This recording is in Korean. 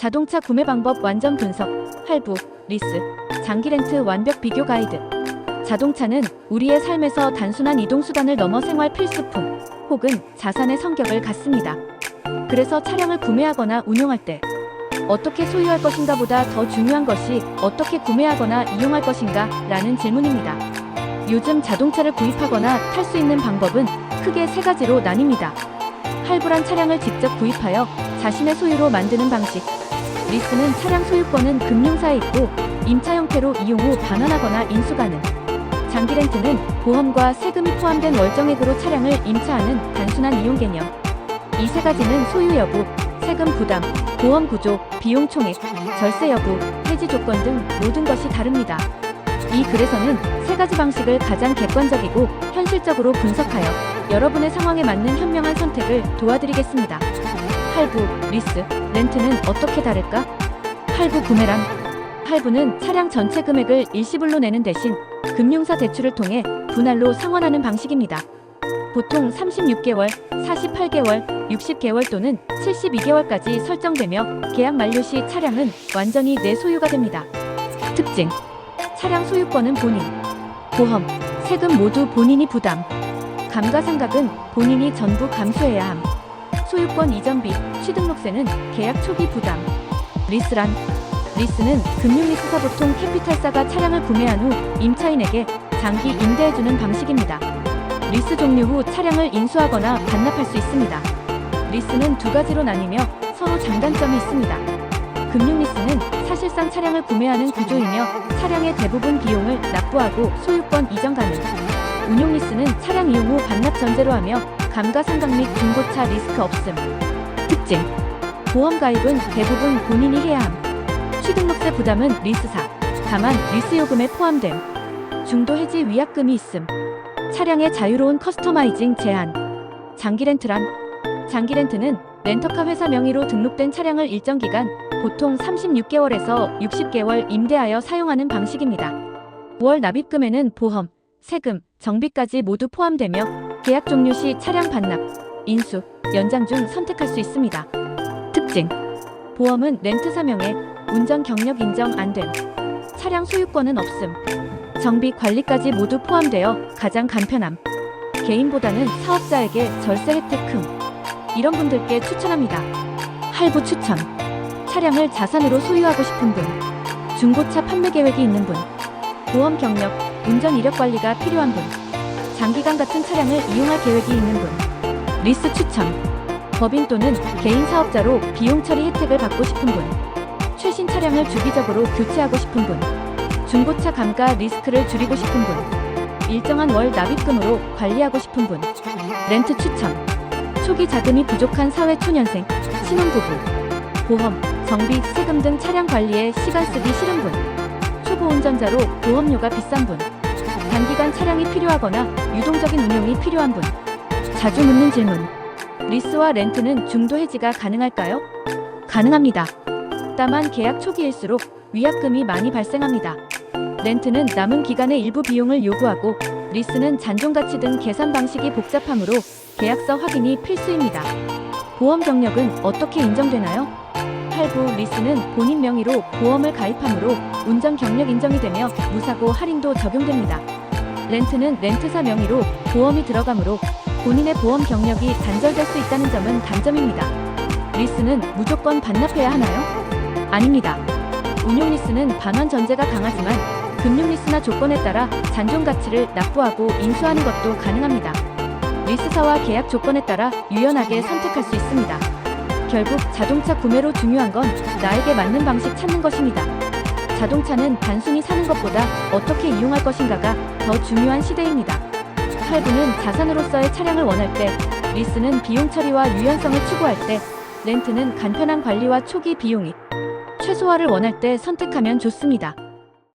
자동차 구매 방법 완전 분석, 할부, 리스, 장기 렌트 완벽 비교 가이드. 자동차는 우리의 삶에서 단순한 이동 수단을 넘어 생활 필수품 혹은 자산의 성격을 갖습니다. 그래서 차량을 구매하거나 운용할 때 어떻게 소유할 것인가 보다 더 중요한 것이 어떻게 구매하거나 이용할 것인가 라는 질문입니다. 요즘 자동차를 구입하거나 탈 수 있는 방법은 크게 세 가지로 나뉩니다. 할부란 차량을 직접 구입하여 자신의 소유로 만드는 방식. 리스는 차량 소유권은 금융사에 있고 임차 형태로 이용 후 반환하거나 인수 가능. 장기 렌트는 보험과 세금이 포함된 월정액으로 차량을 임차하는 단순한 이용 개념. 이 세 가지는 소유 여부, 세금 부담, 보험 구조, 비용 총액, 절세 여부, 해지 조건 등 모든 것이 다릅니다. 이 글에서는 세 가지 방식을 가장 객관적이고 현실적으로 분석하여 여러분의 상황에 맞는 현명한 선택을 도와드리겠습니다. 할부, 리스, 렌트는 어떻게 다를까? 할부 구매란 할부는 차량 전체 금액을 일시불로 내는 대신 금융사 대출을 통해 분할로 상환하는 방식입니다. 보통 36개월, 48개월, 60개월 또는 72개월까지 설정되며 계약 만료 시 차량은 완전히 내 소유가 됩니다. 특징 차량 소유권은 본인, 보험, 세금 모두 본인이 부담, 감가상각은 본인이 전부 감수해야 함, 소유권 이전비, 취등록세는 계약 초기 부담, 리스란 리스는 금융리스사 보통 캐피탈사가 차량을 구매한 후 임차인에게 장기 임대해주는 방식입니다. 리스 종료 후 차량을 인수하거나 반납할 수 있습니다. 리스는 두 가지로 나뉘며 서로 장단점이 있습니다. 금융리스는 사실상 차량을 구매하는 구조이며 차량의 대부분 비용을 납부하고 소유권 이전 가능. 운용리스는 차량 이용 후 반납 전제로 하며 감가 상각 및 중고차 리스크 없음. 특징 보험 가입은 대부분 본인이 해야 함. 취등록세 부담은 리스사. 다만 리스 요금에 포함됨. 중도 해지 위약금이 있음. 차량의 자유로운 커스터마이징 제한. 장기 렌트란 장기 렌트는 렌터카 회사 명의로 등록된 차량을 일정 기간 보통 36개월에서 60개월 임대하여 사용하는 방식입니다. 월 납입금에는 보험, 세금, 정비까지 모두 포함되며 계약 종료 시 차량 반납, 인수, 연장 중 선택할 수 있습니다. 특징 보험은 렌트 사 명에 운전 경력 인정 안 됨. 차량 소유권은 없음. 정비 관리까지 모두 포함되어 가장 간편함. 개인보다는 사업자에게 절세 혜택 큼. 이런 분들께 추천합니다. 할부 추천. 차량을 자산으로 소유하고 싶은 분. 중고차 판매 계획이 있는 분. 보험 경력, 운전 이력 관리가 필요한 분. 장기간 같은 차량을 이용할 계획이 있는 분. 리스 추천. 법인 또는 개인 사업자로 비용 처리 혜택을 받고 싶은 분. 최신 차량을 주기적으로 교체하고 싶은 분. 중고차 감가 리스크를 줄이고 싶은 분. 일정한 월 납입금으로 관리하고 싶은 분. 렌트 추천. 초기 자금이 부족한 사회초년생, 신혼부부. 보험, 정비, 세금 등 차량 관리에 시간 쓰기 싫은 분. 초보 운전자로 보험료가 비싼 분. 단기간 차량이 필요하거나 유동적인 운용이 필요한 분. 자주 묻는 질문. 리스와 렌트는 중도 해지가 가능할까요? 가능합니다. 다만 계약 초기일수록 위약금이 많이 발생합니다. 렌트는 남은 기간의 일부 비용을 요구하고 리스는 잔존 가치 등 계산 방식이 복잡하므로 계약서 확인이 필수입니다. 보험 경력은 어떻게 인정되나요? 할부 리스는 본인 명의로 보험을 가입하므로 운전 경력 인정이 되며 무사고 할인도 적용됩니다. 렌트는 렌트사 명의로 보험이 들어가므로 본인의 보험 경력이 단절될 수 있다는 점은 단점입니다. 리스는 무조건 반납해야 하나요? 아닙니다. 운용 리스는 반환 전제가 강하지만 금융 리스나 조건에 따라 잔존 가치를 납부하고 인수하는 것도 가능합니다. 리스사와 계약 조건에 따라 유연하게 선택할 수 있습니다. 결국 자동차 구매로 중요한 건 나에게 맞는 방식 찾는 것입니다. 자동차는 단순히 사는 것보다 어떻게 이용할 것인가가 더 중요한 시대입니다. 할부는 자산으로서의 차량을 원할 때, 리스는 비용 처리와 유연성을 추구할 때, 렌트는 간편한 관리와 초기 비용이 최소화를 원할 때 선택하면 좋습니다.